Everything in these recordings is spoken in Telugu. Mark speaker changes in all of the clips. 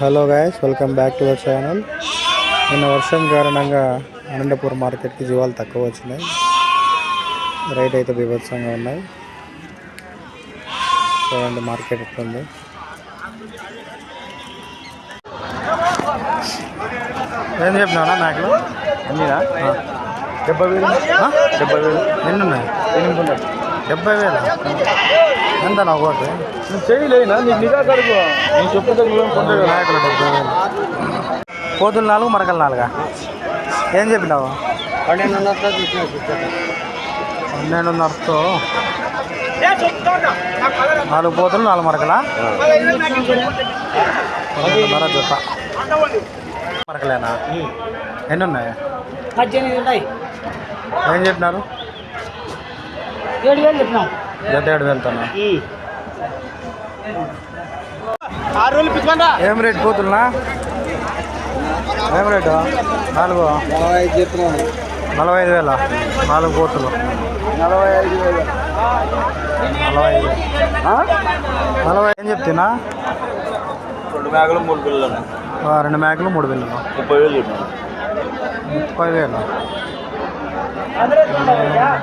Speaker 1: Hello guys welcome back to our channel. నిన్న వర్షం కారణంగా అనంతపూర్ మార్కెట్కి జీవాలు తక్కువ వచ్చినాయి. రేట్ అయితే బీభత్సంగా ఉన్నాయి. చూడండి మార్కెట్ ఎట్లుంది. ఏం చెప్పినా నాకు?
Speaker 2: అన్నీనా డెబ్బై వేలు. డెబ్బై వేలు.
Speaker 1: ఎన్ని ఉన్నాయి?
Speaker 2: ఎనిమిది ఉన్నాయి
Speaker 1: డెబ్బై వేలు? ఎంత నా ఒకటి
Speaker 2: నువ్వు చేయలేనా? నీకు నిఘా కడుపు నేను చెప్పుకుంటే నువ్వేం కొంటావు కదా.
Speaker 1: నాయకులు డెబ్బై వేలు కోతులు నాలుగు మరకలు నాలుగా? ఏం చెప్పినావు? పన్నెండున్నరతో. నాలుగు పోతులు నాలుగు మరకలా? పన్నెండున్నర జత. మరకలేనా? ఎన్ని ఉన్నాయి
Speaker 3: పద్దెనిమిది ఉన్నాయి.
Speaker 1: ఏం చెప్పినారు?
Speaker 3: ఏడు వేలు చెప్పినాం.
Speaker 1: జత ఏడు వెళ్తాను
Speaker 3: ఆరు రోజులు పిచ్చుకోండా
Speaker 1: ఏం రేట్ పోతున్నా ఏం రేటు నాలుగు
Speaker 3: నలభై ఐదు చెప్తున్నాను
Speaker 1: నలభై ఐదు వేల నాలుగు పోతులు
Speaker 3: నలభై ఐదు వేలు
Speaker 1: నలభై ఐదు నలభై ఏం చెప్తున్నా
Speaker 2: రెండు మేకలు మూడు పిల్లలు
Speaker 1: ఆ, రెండు మేకలు మూడు పిల్లలు
Speaker 2: ముప్పై వేలు
Speaker 1: ముప్పై వేలు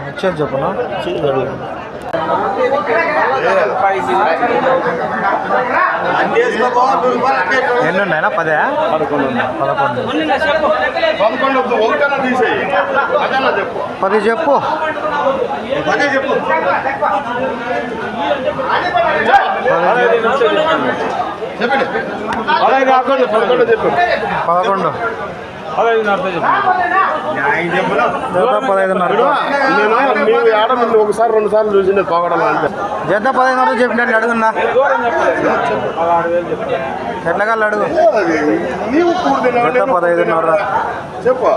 Speaker 1: వచ్చేది చెప్పునా ఎన్ని ఉన్నాయినా పదే
Speaker 2: పదకొండు
Speaker 1: పదకొండు.
Speaker 4: పదకొండు. ఒకటన్నా తీసేయి అదన్నా చెప్పు
Speaker 1: పది చెప్పు
Speaker 4: చెప్పండి పదకొండు. చెప్పు. నేను ఒకసారి రెండు సార్లు చూసిండే పోగడం అంటే
Speaker 1: జత పదహైదున్నర చెప్పినట్టు అడుగున్నా
Speaker 2: దూరం
Speaker 1: అడుగు
Speaker 4: అది
Speaker 1: జత పదహైదున్నర
Speaker 4: చెప్పు